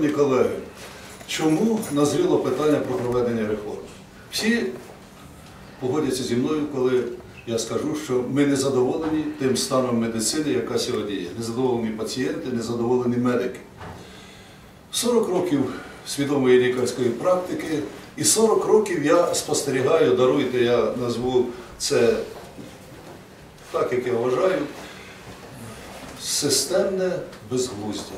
Шановні колеги, чому назріло питання про проведення реформ? Всі погодяться зі мною, коли я скажу, що ми не задоволені тим станом медицини, яка сьогодні є. Незадоволені пацієнти, незадоволені медики. 40 років свідомої лікарської практики і 40 років я спостерігаю, даруйте, я назву це так, як я вважаю, системне безглуздя.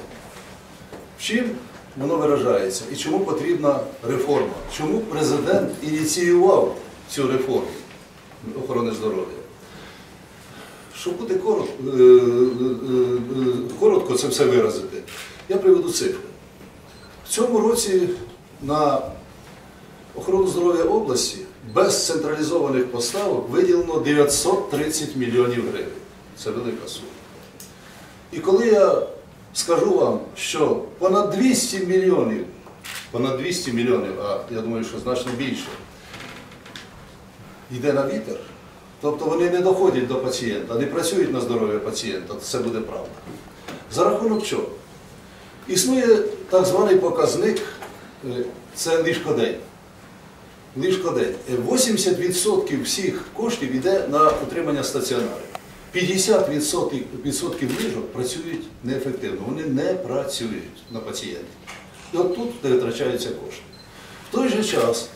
Чим воно виражається і чому потрібна реформа? Чому президент ініціював цю реформу охорони здоров'я? Щоб бути коротко, е, е, е, коротко це все виразити, я приведу цифри. В цьому році на охорону здоров'я області без централізованих поставок виділено 930 мільйонів гривень. Це велика сума. І коли я скажу вам, що понад 200 мільйонів, понад 200 мільйонів, а я думаю, що значно більше, йде на вітер, тобто вони не доходять до пацієнта, не працюють на здоров'я пацієнта, це буде правда. За рахунок чого? Існує так званий показник, е, це ліжкодень. Ліжкодень. Е, 80% всіх коштів йде на утримання стаціонарів. 50% ліжок працюють неефективно, вони не працюють на пацієнтів. І от тут витрачаються кошти. В той же час,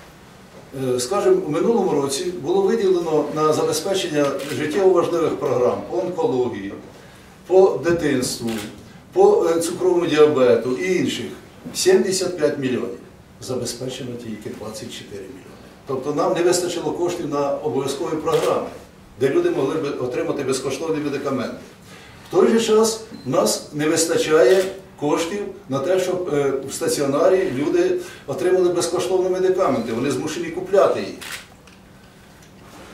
е, скажімо, у минулому році було виділено на забезпечення життєво важливих програм по онкології, по дитинству, по е, цукровому діабету і інших 75 мільйонів. Забезпечено тільки 24 мільйони. Тобто нам не вистачило коштів на обов'язкові програми, де люди могли б отримати безкоштовні медикаменти. В той же час нас не вистачає коштів на те, щоб е, в стаціонарі люди отримали безкоштовні медикаменти, вони змушені купляти їх.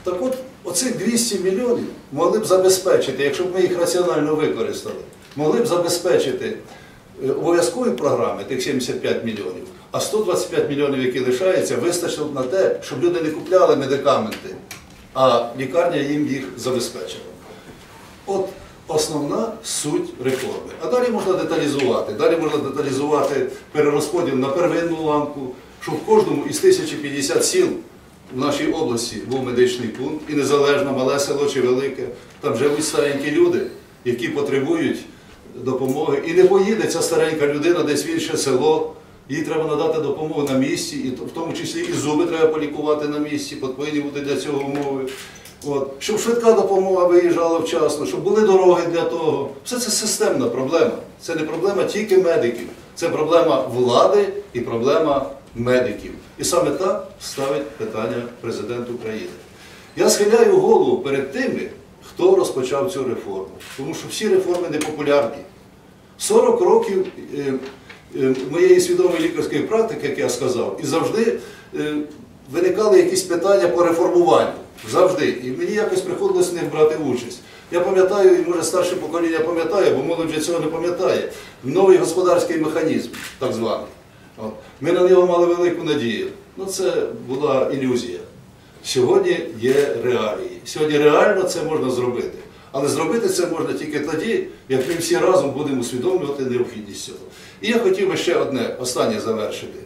Так от, оцих 200 мільйонів могли б забезпечити, якщо б ми їх раціонально використали, могли б забезпечити е, обов'язкові програми, тих 75 мільйонів, а 125 мільйонів, які лишаються, вистачило б на те, щоб люди не купляли медикаменти, а лікарня їм їх забезпечила. От основна суть реформи. А далі можна деталізувати. Далі можна деталізувати перерозподіл на первинну ланку, щоб в кожному із 1050 сіл в нашій області був медичний пункт, і незалежно мале село чи велике, там живуть старенькі люди, які потребують допомоги. І не поїде ця старенька людина десь в інше село. Їй треба надати допомогу на місці, і в тому числі і зуби треба полікувати на місці, повинні бути для цього умови. От. Щоб швидка допомога виїжджала вчасно, щоб були дороги для того. Все це системна проблема. Це не проблема тільки медиків, це проблема влади і проблема медиків. І саме так ставить питання президент України. Я схиляю голову перед тими, хто розпочав цю реформу, тому що всі реформи непопулярні. 40 років е, моєї свідомої лікарської практики, як я сказав, і завжди е, виникали якісь питання по реформуванню. Завжди. І мені якось приходилось в них брати участь. Я пам'ятаю, і може старше покоління пам'ятає, бо молодь вже цього не пам'ятає. Новий господарський механізм, так званий. Ми на нього мали велику надію. Ну це була ілюзія. Сьогодні є реалії. Сьогодні реально це можна зробити. Але зробити це можна тільки тоді, як ми всі разом будемо усвідомлювати необхідність цього. І я хотів би ще одне, останнє завершити.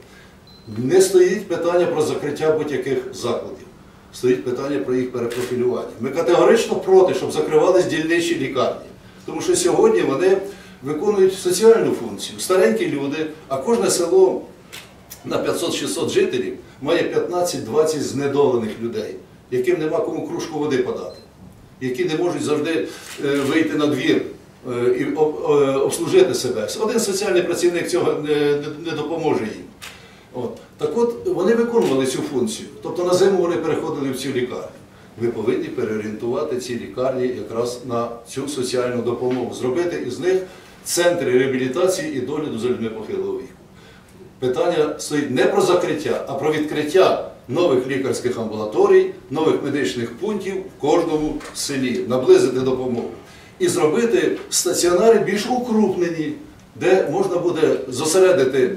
Не стоїть питання про закриття будь-яких закладів. Стоїть питання про їх перепрофілювання. Ми категорично проти, щоб закривались дільничі лікарні. Тому що сьогодні вони виконують соціальну функцію. Старенькі люди, а кожне село на 500-600 жителів має 15-20 знедолених людей, яким нема кому кружку води подати, які не можуть завжди е, вийти на двір е, і е, обслужити себе. Один соціальний працівник цього не, допоможе їм. От. Так от вони виконували цю функцію. Тобто на зиму вони переходили в цю лікарню. Ви повинні переорієнтувати ці лікарні якраз на цю соціальну допомогу, зробити із них центри реабілітації і догляду за людьми похилого віку. Питання стоїть не про закриття, а про відкриття нових лікарських амбулаторій, нових медичних пунктів в кожному селі, наблизити допомогу. І зробити стаціонари більш укрупнені, де можна буде зосередити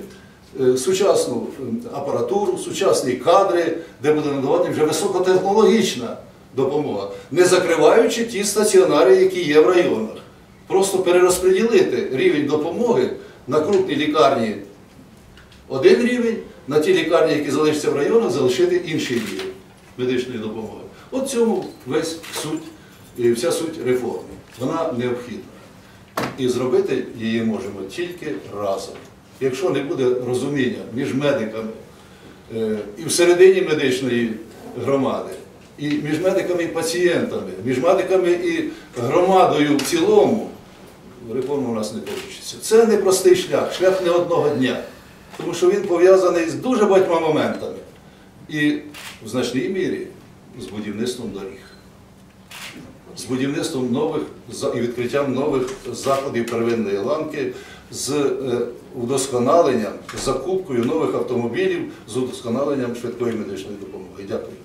е, сучасну е, апаратуру, сучасні кадри, де буде надавати вже високотехнологічна допомога, не закриваючи ті стаціонари, які є в районах. Просто перерозподілити рівень допомоги на крупні лікарні один рівень, на ті лікарні, які залишаться в районах, залишити інший рівень медичної допомоги. От цьому весь суть, вся суть реформи. Вона необхідна. І зробити її можемо тільки разом. Якщо не буде розуміння між медиками е, і всередині медичної громади, і між медиками і пацієнтами, між медиками і громадою в цілому, реформа у нас не вийде. Це непростий шлях, шлях не одного дня, тому що він пов'язаний з дуже багатьма моментами. І в значній мірі з будівництвом доріг з будівництвом нових і відкриттям нових заходів первинної ланки, з е, удосконаленням, з закупкою нових автомобілів, з удосконаленням швидкої медичної допомоги. Дякую.